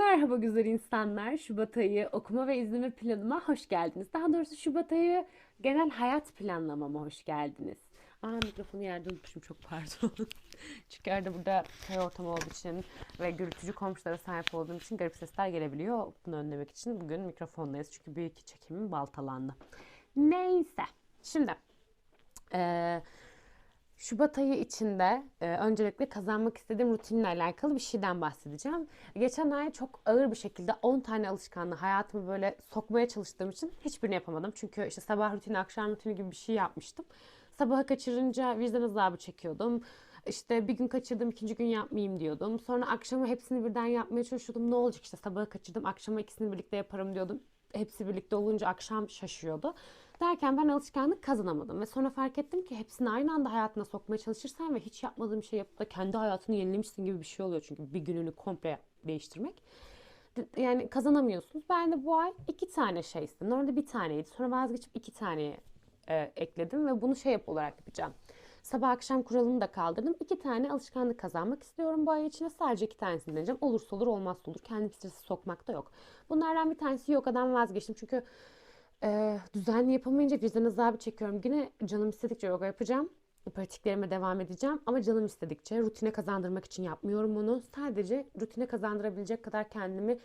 Merhaba güzel insanlar. Şubat ayı okuma ve izleme planıma hoş geldiniz. Daha doğrusu Şubat ayı genel hayat planlamama hoş geldiniz. Aa mikrofonu yerde unutmuşum çok pardon. Çünkü arada burada köy ortamı olduğu için ve gürültücü komşulara sahip olduğum için garip sesler gelebiliyor. Bunu önlemek için bugün mikrofondayız. Çünkü büyük çekimim baltalandı. Neyse. Şimdi eee Şubat ayı içinde e, öncelikle kazanmak istediğim rutinle alakalı bir şeyden bahsedeceğim. Geçen ay çok ağır bir şekilde 10 tane alışkanlığı hayatıma böyle sokmaya çalıştığım için hiçbirini yapamadım. Çünkü işte sabah rutini, akşam rutini gibi bir şey yapmıştım. Sabahı kaçırınca vicdan azabı çekiyordum. İşte bir gün kaçırdım, ikinci gün yapmayayım diyordum. Sonra akşama hepsini birden yapmaya çalışıyordum. Ne olacak işte sabahı kaçırdım, akşama ikisini birlikte yaparım diyordum. Hepsi birlikte olunca akşam şaşıyordu. Derken ben alışkanlık kazanamadım ve sonra fark ettim ki hepsini aynı anda hayatına sokmaya çalışırsan ve hiç yapmadığım şey yapıp da kendi hayatını yenilemişsin gibi bir şey oluyor çünkü bir gününü komple değiştirmek. Yani kazanamıyorsunuz. Ben de bu ay iki tane şey istedim. Normalde bir taneydi. Sonra vazgeçip iki taneye e, ekledim ve bunu şey yap olarak yapacağım. Sabah akşam kuralını da kaldırdım. İki tane alışkanlık kazanmak istiyorum bu ay içinde. Sadece iki tanesini deneyeceğim. Olursa olur olmazsa olur. Kendi stresi sokmak da yok. Bunlardan bir tanesi yogadan vazgeçtim. Çünkü e, düzenli yapamayınca vicdan azabı çekiyorum. Yine canım istedikçe yoga yapacağım. Pratiklerime devam edeceğim. Ama canım istedikçe rutine kazandırmak için yapmıyorum onu. Sadece rutine kazandırabilecek kadar kendimi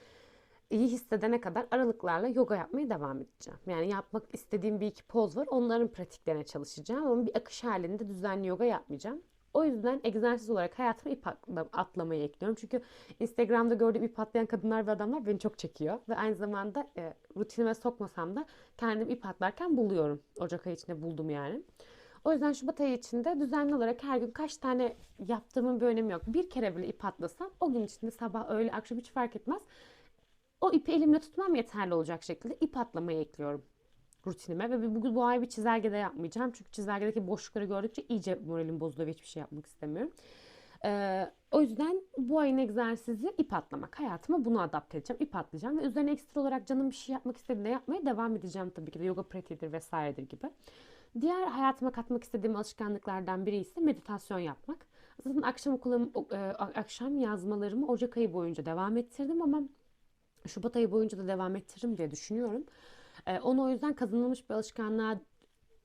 iyi hissedene kadar aralıklarla yoga yapmaya devam edeceğim. Yani yapmak istediğim bir iki poz var. Onların pratiklerine çalışacağım. Ama bir akış halinde düzenli yoga yapmayacağım. O yüzden egzersiz olarak hayatıma ip atlamayı ekliyorum. Çünkü Instagram'da gördüğüm ip atlayan kadınlar ve adamlar beni çok çekiyor. Ve aynı zamanda e, rutinime sokmasam da kendim ip atlarken buluyorum. Ocak ayı içinde buldum yani. O yüzden Şubat ayı içinde düzenli olarak her gün kaç tane yaptığımın bir önemi yok. Bir kere bile ip atlasam o gün içinde sabah, öğle, akşam hiç fark etmez. O ipi elimle tutmam yeterli olacak şekilde ip atlamayı ekliyorum rutinime ve bugün bu ay bir çizelgede yapmayacağım. Çünkü çizelgedeki boşlukları gördükçe iyice moralim bozuluyor ve hiçbir şey yapmak istemiyorum. Ee, o yüzden bu ayın egzersizi ip atlamak. Hayatıma bunu adapte edeceğim. İp atlayacağım ve üzerine ekstra olarak canım bir şey yapmak istediğinde yapmaya devam edeceğim tabii ki de. Yoga pratiğidir vesairedir gibi. Diğer hayatıma katmak istediğim alışkanlıklardan biri ise meditasyon yapmak. Zaten akşam okulum, e, akşam yazmalarımı Ocak ayı boyunca devam ettirdim ama Şubat ayı boyunca da devam ettiririm diye düşünüyorum. Ee, onu o yüzden kazanılmış bir alışkanlığa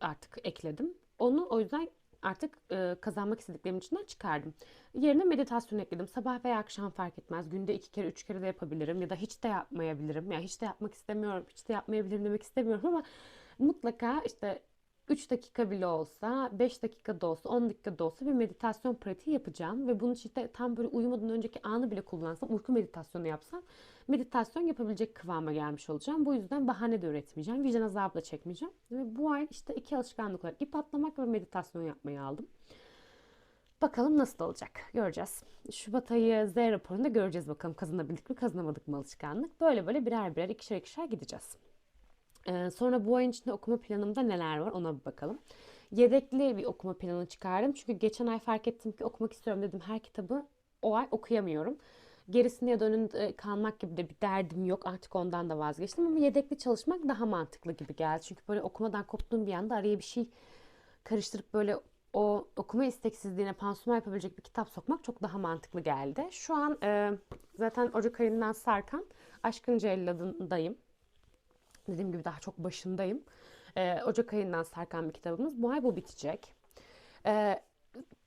artık ekledim. Onu o yüzden artık e, kazanmak istediklerimin içinden çıkardım. Yerine meditasyon ekledim. Sabah veya akşam fark etmez. Günde iki kere, üç kere de yapabilirim ya da hiç de yapmayabilirim. Ya yani hiç de yapmak istemiyorum, hiç de yapmayabilirim demek istemiyorum ama mutlaka işte 3 dakika bile olsa, 5 dakika da olsa, 10 dakika da olsa bir meditasyon pratiği yapacağım. Ve bunu işte tam böyle uyumadan önceki anı bile kullansam, uyku meditasyonu yapsam meditasyon yapabilecek kıvama gelmiş olacağım. Bu yüzden bahane de üretmeyeceğim. Vicdan azabı da çekmeyeceğim. Ve bu ay işte iki alışkanlık olarak ip atlamak ve meditasyon yapmayı aldım. Bakalım nasıl olacak. Göreceğiz. Şubat ayı Z raporunda göreceğiz bakalım kazanabildik mi kazanamadık mı alışkanlık. Böyle böyle birer birer ikişer ikişer gideceğiz. Ee, sonra bu ayın içinde okuma planımda neler var ona bir bakalım. Yedekli bir okuma planı çıkardım. Çünkü geçen ay fark ettim ki okumak istiyorum dedim. Her kitabı o ay okuyamıyorum. Gerisinde ya da önünde kalmak gibi de bir derdim yok. Artık ondan da vazgeçtim ama yedekli çalışmak daha mantıklı gibi geldi. Çünkü böyle okumadan koptuğum bir anda araya bir şey karıştırıp böyle o okuma isteksizliğine pansuman yapabilecek bir kitap sokmak çok daha mantıklı geldi. Şu an e, zaten Ocak ayından sarkan Aşkın Cellad'ındayım. Dediğim gibi daha çok başındayım. E, Ocak ayından sarkan bir kitabımız. Bu ay bu bitecek. E,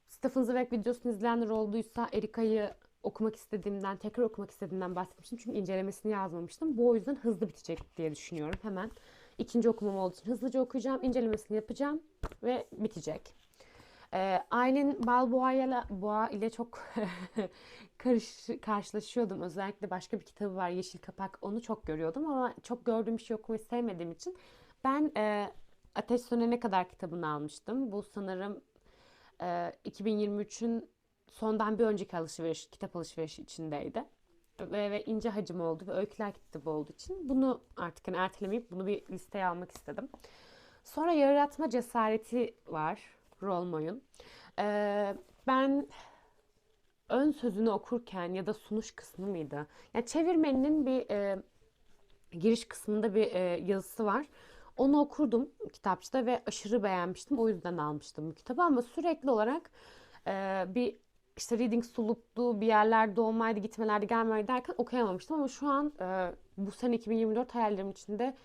Stephen Zweig videosunu izleyenler olduysa Erika'yı okumak istediğimden, tekrar okumak istediğimden bahsetmiştim. Çünkü incelemesini yazmamıştım. Bu o yüzden hızlı bitecek diye düşünüyorum. Hemen ikinci okumam olduğu için hızlıca okuyacağım, incelemesini yapacağım ve bitecek. Ee, Aylin Balboa ile, Boğa ile çok karış, karşılaşıyordum. Özellikle başka bir kitabı var Yeşil Kapak. Onu çok görüyordum ama çok gördüğüm bir şey okumayı sevmediğim için ben e, Ateş Sönene Kadar kitabını almıştım. Bu sanırım e, 2023'ün sondan bir önceki alışveriş, kitap alışverişi içindeydi. Ve, ve ince hacim oldu ve öyküler kitabı olduğu için bunu artık hani ertelemeyip bunu bir listeye almak istedim. Sonra yaratma cesareti var Rolmoy'un. Ee, ben ön sözünü okurken ya da sunuş kısmı mıydı? Yani çevirmeninin bir e, giriş kısmında bir e, yazısı var. Onu okurdum kitapçıda ve aşırı beğenmiştim. O yüzden almıştım bu kitabı ama sürekli olarak e, bir işte reading suluptu, bir yerlerde olmaydı, gitmelerdi, gelmelerdi derken okuyamamıştım ama şu an e, bu sene 2024 hayallerim içinde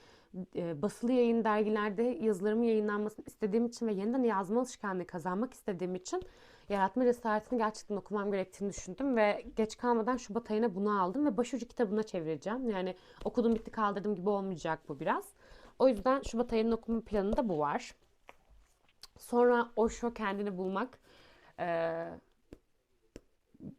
e, basılı yayın dergilerde yazılarımın yayınlanmasını istediğim için ve yeniden yazma alışkanlığı kazanmak istediğim için yaratma cesaretini gerçekten okumam gerektiğini düşündüm ve geç kalmadan Şubat ayına bunu aldım ve başucu kitabına çevireceğim. Yani okudum bitti kaldırdım gibi olmayacak bu biraz. O yüzden Şubat ayının okuma planında bu var. Sonra Osho kendini bulmak. Ee,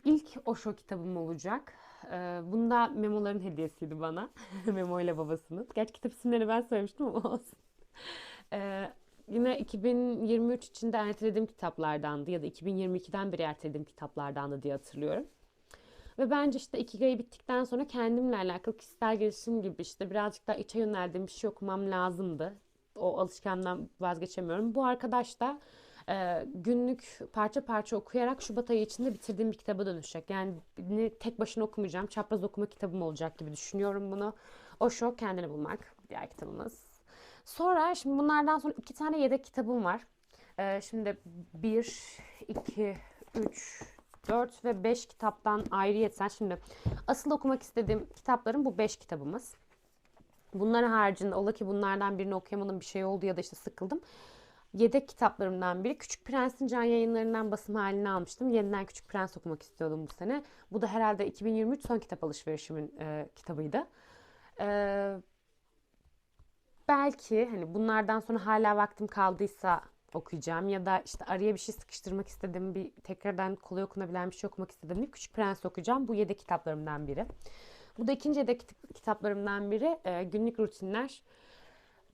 ilk Osho kitabım olacak. Ee, bunda memoların hediyesiydi bana. Memo ile babasının. Gerçi kitap isimlerini ben söylemiştim ama olsun. Ee, yine 2023 içinde ertelediğim kitaplardandı ya da 2022'den beri ertelediğim kitaplardandı diye hatırlıyorum. Ve bence işte Ikigai'yi bittikten sonra kendimle alakalı kişisel gelişim gibi işte birazcık daha içe yöneldiğim bir şey okumam lazımdı. O alışkanlıktan vazgeçemiyorum. Bu arkadaş da e, günlük parça parça okuyarak Şubat ayı içinde bitirdiğim bir kitaba dönüşecek. Yani tek başına okumayacağım. Çapraz okuma kitabım olacak gibi düşünüyorum bunu. Osho Kendini Bulmak diğer kitabımız. Sonra şimdi bunlardan sonra iki tane yedek kitabım var. E, şimdi bir, iki, üç, 4 ve 5 kitaptan ayrıyeten şimdi asıl okumak istediğim kitaplarım bu 5 kitabımız. Bunları haricinde ola ki bunlardan birini okuyamadım bir şey oldu ya da işte sıkıldım. Yedek kitaplarımdan biri Küçük Prens'in can yayınlarından basım halini almıştım. Yeniden Küçük Prens okumak istiyordum bu sene. Bu da herhalde 2023 son kitap alışverişimin e, kitabıydı. E, belki hani bunlardan sonra hala vaktim kaldıysa okuyacağım ya da işte araya bir şey sıkıştırmak istedim bir tekrardan kolay okunabilen bir şey okumak istedim bir Küçük Prens okuyacağım. Bu yedek kitaplarımdan biri. Bu da ikinci yedek kitaplarımdan biri e, günlük rutinler.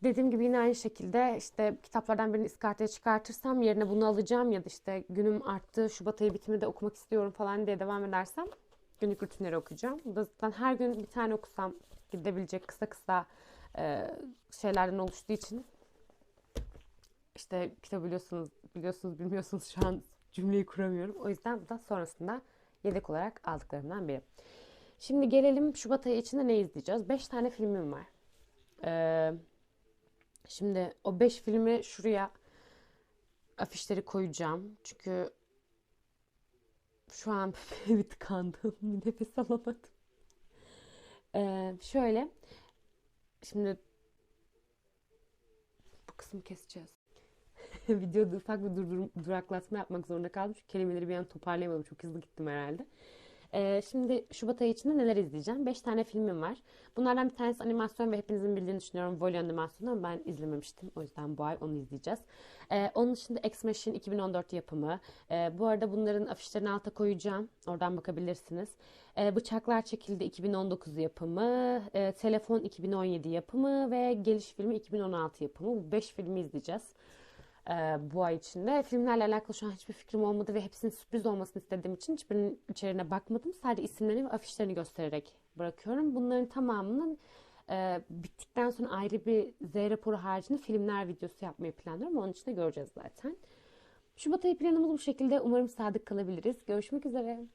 Dediğim gibi yine aynı şekilde işte kitaplardan birini iskartaya çıkartırsam yerine bunu alacağım ya da işte günüm arttı Şubat ayı bitimi de okumak istiyorum falan diye devam edersem günlük rutinleri okuyacağım. Bu da zaten her gün bir tane okusam gidebilecek kısa kısa e, şeylerden oluştuğu için işte kitap biliyorsunuz, biliyorsunuz bilmiyorsunuz şu an cümleyi kuramıyorum. O yüzden bu da sonrasında yedek olarak aldıklarımdan biri. Şimdi gelelim Şubat ayı içinde ne izleyeceğiz? 5 tane filmim var. Ee, şimdi o 5 filmi şuraya afişleri koyacağım. Çünkü şu an bir tıkandım. Nefes alamadım. Ee, şöyle. Şimdi bu kısmı keseceğiz. videoda ufak bir dur duraklatma yapmak zorunda kaldım. Çünkü kelimeleri bir an toparlayamadım. Çok hızlı gittim herhalde. Ee, şimdi Şubat ayı içinde neler izleyeceğim? 5 tane filmim var. Bunlardan bir tanesi animasyon ve hepinizin bildiğini düşünüyorum. Voley animasyonu ama ben izlememiştim. O yüzden bu ay onu izleyeceğiz. Ee, onun dışında X Machine 2014 yapımı. Ee, bu arada bunların afişlerini alta koyacağım. Oradan bakabilirsiniz. Ee, Bıçaklar Çekildi 2019 yapımı. Ee, Telefon 2017 yapımı ve Geliş filmi 2016 yapımı. Bu 5 filmi izleyeceğiz e, bu ay içinde. Filmlerle alakalı şu an hiçbir fikrim olmadı ve hepsinin sürpriz olmasını istediğim için hiçbirinin içeriğine bakmadım. Sadece isimlerini ve afişlerini göstererek bırakıyorum. Bunların tamamının e, bittikten sonra ayrı bir Z raporu haricinde filmler videosu yapmayı planlıyorum. Onun için de göreceğiz zaten. Şubat ayı planımız bu şekilde. Umarım sadık kalabiliriz. Görüşmek üzere.